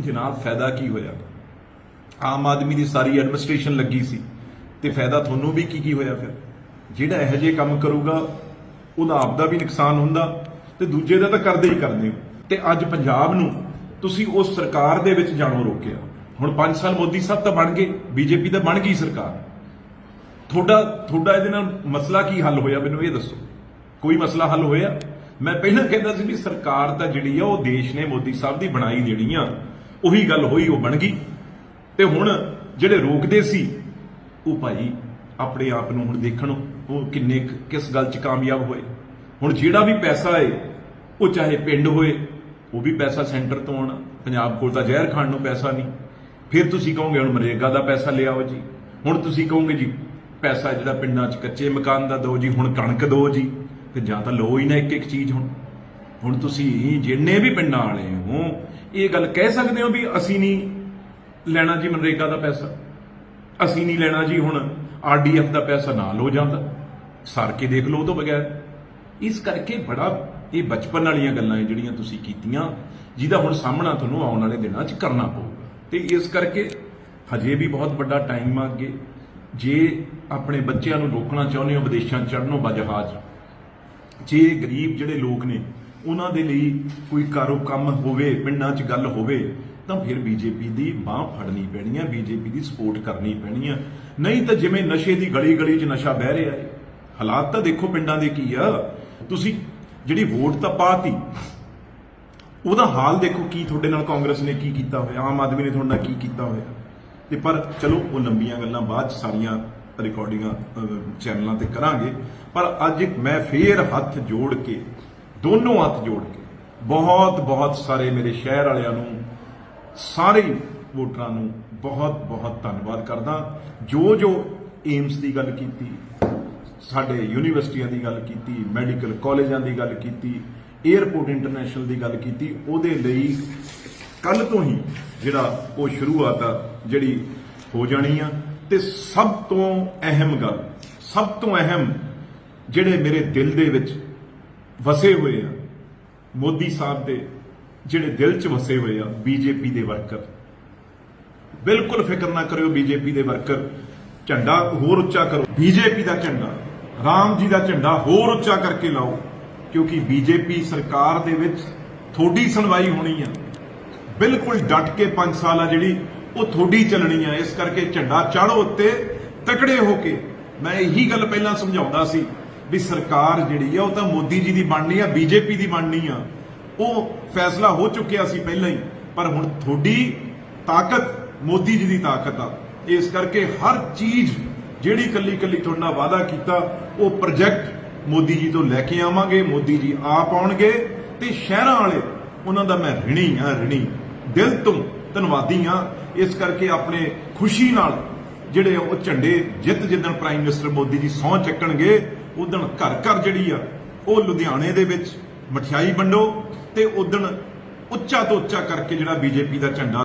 ਜਨਾਬ, ਫਾਇਦਾ ਕੀ ਹੋਇਆ? ਆਮ ਆਦਮੀ ਦੀ ਸਾਰੀ ਐਡਮਿਨਿਸਟ੍ਰੇਸ਼ਨ ਲੱਗੀ ਸੀ ਤੇ ਫਾਇਦਾ ਤੁਹਾਨੂੰ ਵੀ ਕੀ ਕੀ ਹੋਇਆ ਫਿਰ? ਜਿਹੜਾ ਇਹੋ ਜਿਹੇ ਕੰਮ ਕਰੂਗਾ, ਉਹਦਾ ਆਪਦਾ ਵੀ ਨੁਕਸਾਨ ਹੁੰਦਾ ਤੇ ਦੂਜੇ ਦਾ ਤਾਂ ਕਰਦੇ ਹੀ ਕਰਦੇ ਹੋ। ਤੇ ਅੱਜ ਪੰਜਾਬ ਨੂੰ ਤੁਸੀਂ ਉਸ ਸਰਕਾਰ ਦੇ ਵਿੱਚ ਜਾਣੋਂ ਰੋਕਿਆ। ਹੁਣ 5 ਸਾਲ ਮੋਦੀ ਸਾਹਿਬ ਤਾਂ ਬਣ ਗਏ, ਬੀਜੇਪੀ ਤਾਂ ਬਣ ਗਈ ਸਰਕਾਰ। ਤੁਹਾਡਾ ਤੁਹਾਡਾ ਇਹਦੇ ਨਾਲ ਮਸਲਾ ਕੀ ਹੱਲ ਹੋਇਆ? ਮੈਨੂੰ ਇਹ ਦੱਸੋ। ਕੋਈ ਮਸਲਾ ਹੱਲ ਹੋਇਆ? ਮੈਂ ਪਹਿਲਾਂ ਕਹਿੰਦਾ ਸੀ ਵੀ ਸਰਕਾਰ ਤਾਂ ਜਿਹੜੀ ਆ, ਉਹ ਦੇਸ਼ ਨੇ ਮੋਦੀ ਸਾਹਿਬ ਦੀ ਬਣਾਈ ਦੇਣੀ ਆ, ਉਹੀ ਗੱਲ ਹੋਈ, ਉਹ ਬਣ ਗਈ। ਤੇ ਹੁਣ ਜਿਹੜੇ ਰੋਕਦੇ ਸੀ, ਉਹ ਭਾਈ ਆਪਣੇ ਆਪ ਨੂੰ ਹੁਣ ਦੇਖਣ, ਉਹ ਕਿੰਨੇ ਕੁ- ਕਿਸ ਗੱਲ 'ਚ ਕਾਮਯਾਬ ਹੋਏ। ਹੁਣ ਜਿਹੜਾ ਵੀ ਪੈਸਾ ਏ, ਉਹ ਚਾਹੇ ਪਿੰਡ ਹੋਏ, ਉਹ ਵੀ ਪੈਸਾ ਸੈਂਟਰ ਤੋਂ ਆਉਣਾ, ਪੰਜਾਬ ਕੋਲ ਤਾਂ ਜ਼ਹਿਰ ਖਾਣ ਨੂੰ ਪੈਸਾ ਨਹੀਂ। ਫਿਰ ਤੁਸੀਂ ਕਹੋਗੇ, ਹੁਣ ਮਰੇਗਾ ਦਾ ਪੈਸਾ ਲਿਆਓ ਜੀ। ਹੁਣ ਤੁਸੀਂ ਕਹੋਗੇ, ਜੀ, ਪੈਸਾ ਜਿਹੜਾ ਪਿੰਡਾਂ 'ਚ ਕੱਚੇ ਮਕਾਨ ਦਾ ਦਿਓ ਜੀ, ਹੁਣ ਕਣਕ ਦਿਓ ਜੀ। ਤੇ ਜਾਂ ਤਾਂ ਲਓ ਹੀ ਨਾ ਇੱਕ ਇੱਕ ਚੀਜ਼ ਹੁਣ। ਹੁਣ ਤੁਸੀਂ ਜਿੰਨੇ ਵੀ ਪਿੰਡਾਂ ਵਾਲੇ ਹੋ, ਇਹ ਗੱਲ ਕਹਿ ਸਕਦੇ ਹੋ ਵੀ ਅਸੀਂ ਨਹੀਂ ਲੈਣਾ ਜੀ ਮਨਰੇਗਾ ਦਾ ਪੈਸਾ। ਅਸੀਂ ਨਹੀਂ ਲੈਣਾ ਜੀ ਹੁਣ ਆਰਡੀਐਫ ਦਾ ਪੈਸਾ ਨਾ ਲੋ ਜਾਂਦਾ ਸਰ ਕੇ ਦੇਖ ਲਓ ਉਹ ਤੋਂ ਬਗੈਰ। ਇਸ ਕਰਕੇ ਬੜਾ ਇਹ ਬਚਪਨ ਵਾਲੀਆਂ ਗੱਲਾਂ ਹੈ ਜਿਹੜੀਆਂ ਤੁਸੀਂ ਕੀਤੀਆਂ, ਜਿਹਦਾ ਹੁਣ ਸਾਹਮਣਾ ਤੁਹਾਨੂੰ ਆਉਣ ਵਾਲੇ ਦਿਨਾਂ 'ਚ ਕਰਨਾ ਪਊਗਾ। ਤੇ ਇਸ ਕਰਕੇ ਹਜੇ ਵੀ ਬਹੁਤ ਵੱਡਾ ਟਾਈਮ ਆ ਅੱਗੇ। ਜੇ ਆਪਣੇ ਬੱਚਿਆਂ ਨੂੰ ਰੋਕਣਾ ਚਾਹੁੰਦੇ ਹੋ, ਵਿਦੇਸ਼ਾਂ 'ਚ ਚੜਨੋਂ ਬਜਹਾਜ਼ ਜੇ ਗਰੀਬ ਜਿਹੜੇ ਲੋਕ ਨੇ, ਉਹਨਾਂ ਦੇ ਲਈ ਕੋਈ ਕਾਰੋ ਕੰਮ ਹੋਵੇ, ਪਿੰਡਾਂ 'ਚ ਗੱਲ ਹੋਵੇ, ਤਾਂ ਫਿਰ ਬੀਜੇਪੀ ਦੀ ਬਾਹ ਫੜਨੀ ਪੈਣੀ ਆ, ਬੀਜੇਪੀ ਦੀ ਸਪੋਰਟ ਕਰਨੀ ਪੈਣੀ ਆ। ਨਹੀਂ ਤਾਂ ਜਿਵੇਂ ਨਸ਼ੇ ਦੀ ਗਲੀ ਗਲੀ 'ਚ ਨਸ਼ਾ ਬਹਿ ਰਿਹਾ ਹੈ ਹਾਲਾਤ ਤਾਂ ਦੇਖੋ ਪਿੰਡਾਂ ਦੇ ਕੀ ਆ। ਤੁਸੀਂ ਜਿਹੜੀ ਵੋਟ ਤਾਂ ਪਾਤੀ, ਉਹਦਾ ਹਾਲ ਦੇਖੋ ਕੀ ਤੁਹਾਡੇ ਨਾਲ ਕਾਂਗਰਸ ਨੇ ਕੀ ਕੀਤਾ ਹੋਇਆ, ਆਮ ਆਦਮੀ ਨੇ ਤੁਹਾਡੇ ਨਾਲ ਕੀ ਕੀਤਾ ਹੋਇਆ। ਤੇ ਪਰ ਚਲੋ, ਉਹ ਲੰਬੀਆਂ ਗੱਲਾਂ ਬਾਅਦ ਚ ਸਾਰੀਆਂ ਰਿਕਾਰਡਿੰਗਾਂ ਚੈਨਲਾਂ ਤੇ ਕਰਾਂਗੇ। ਪਰ ਅੱਜ ਮੈਂ ਫੇਰ ਹੱਥ ਜੋੜ ਕੇ, ਦੋਨੋਂ ਹੱਥ ਜੋੜ ਕੇ, ਬਹੁਤ ਬਹੁਤ ਸਾਰੇ ਮੇਰੇ ਸ਼ਹਿਰ ਵਾਲਿਆਂ ਨੂੰ, ਸਾਰੇ ਵੋਟਰਾਂ ਨੂੰ ਬਹੁਤ ਬਹੁਤ ਧੰਨਵਾਦ ਕਰਦਾ। ਜੋ ਜੋ ਏਮਸ ਦੀ ਗੱਲ ਕੀਤੀ, ਸਾਡੇ ਯੂਨੀਵਰਸਿਟੀਆਂ ਦੀ ਗੱਲ ਕੀਤੀ, ਮੈਡੀਕਲ ਕਾਲਜਾਂ ਦੀ ਗੱਲ ਕੀਤੀ 에ਅਰਪੋਰਟ ਇੰਟਰਨੈਸ਼ਨਲ ਦੀ ਗੱਲ ਕੀਤੀ, ਉਹਦੇ ਲਈ ਕੱਲ ਤੋਂ ਹੀ ਜਿਹੜਾ ਉਹ ਸ਼ੁਰੂਆਤ ਆ, ਜਿਹੜੀ ਹੋ ਜਾਣੀ ਆ। ਤੇ ਸਭ ਤੋਂ ਅਹਿਮ ਗੱਲ, ਸਭ ਤੋਂ ਅਹਿਮ ਜਿਹੜੇ ਮੇਰੇ ਦਿਲ ਦੇ ਵਿੱਚ ਵਸੇ ਹੋਏ ਆ, ਮੋਦੀ ਸਾਹਿਬ ਦੇ ਜਿਹੜੇ ਦਿਲ 'ਚ ਵਸੇ ਹੋਏ ਆ ਬੀਜੇਪੀ ਦੇ ਵਰਕਰ। ਬਿਲਕੁਲ ਫਿਕਰ ਨਾ ਕਰਿਓ ਬੀਜੇਪੀ ਦੇ ਵਰਕਰ, ਝੰਡਾ ਹੋਰ ਉੱਚਾ ਕਰੋ। ਬੀਜੇਪੀ ਦਾ ਝੰਡਾ, ਰਾਮ ਜੀ ਦਾ ਝੰਡਾ ਹੋਰ ਉੱਚਾ ਕਰਕੇ ਲਾਓ, ਕਿਉਂਕਿ ਬੀਜੇਪੀ ਸਰਕਾਰ ਦੇ ਵਿੱਚ ਥੋੜੀ ਸੁਣਵਾਈ ਹੋਣੀ ਆ। ਬਿਲਕੁਲ ਡਟ ਕੇ 5 ਸਾਲ ਆ ਜਿਹੜੀ ਉਹ ਥੋੜੀ ਚੱਲਣੀ ਆ। ਇਸ ਕਰਕੇ ਝੰਡਾ ਚਾੜੋ ਉੱਤੇ, ਤਕੜੇ ਹੋ ਕੇ। ਮੈਂ ਇਹੀ ਗੱਲ ਪਹਿਲਾਂ ਸਮਝਾਉਂਦਾ ਸੀ ਵੀ ਸਰਕਾਰ ਜਿਹੜੀ ਆ, ਉਹ ਤਾਂ ਮੋਦੀ ਜੀ ਦੀ ਬਣਨੀ ਆ, ਬੀਜੇਪੀ ਦੀ ਬਣਨੀ ਆ। ਉਹ ਫੈਸਲਾ ਹੋ ਚੁੱਕਿਆ ਸੀ ਪਹਿਲਾਂ ਹੀ, ਪਰ ਹੁਣ ਥੋੜੀ ਤਾਕਤ, ਮੋਦੀ ਜੀ ਦੀ ਤਾਕਤ ਆ। ਇਸ ਕਰਕੇ ਹਰ ਚੀਜ਼ ਜਿਹੜੀ ਕੱਲੀ ਕੱਲੀ ਤੁਹਾਡਾ ਵਾਅਦਾ ਕੀਤਾ, ਉਹ ਪ੍ਰੋਜੈਕਟ ਮੋਦੀ ਜੀ ਤੋਂ ਲੈ ਕੇ ਆਵਾਂਗੇ, ਮੋਦੀ ਜੀ ਆਪ ਆਉਣਗੇ ਤੇ ਸ਼ਹਿਰਾਂ ਵਾਲੇ, ਉਹਨਾਂ ਦਾ ਮੈਂ ਰਿਣੀ ਆ, ਰਿਣੀ। ਦਿਲ ਤੋਂ ਧੰਨਵਾਦੀ ਆ ਇਸ ਕਰਕੇ ਆਪਣੇ ਖੁਸ਼ੀ ਨਾਲ ਜਿਹੜੇ ਉਹ ਝੰਡੇ ਜਿੱਤ ਜਿੱਦਣ ਪ੍ਰਾਈਮ ਮਿਨਿਸਟਰ ਮੋਦੀ ਜੀ ਸਹੁੰ ਚੱਕਣਗੇ ਉਦਣ ਘਰ ਘਰ ਜਿਹੜੀ ਆ, ਉਹ ਲੁਧਿਆਣੇ ਦੇ ਵਿੱਚ ਮਠਿਆਈ ਵੰਡੋ ਤੇ ਉਦਣ ਉੱਚਾ ਤੋਂ ਉੱਚਾ ਕਰਕੇ ਜਿਹੜਾ ਬੀਜੇਪੀ ਦਾ ਝੰਡਾ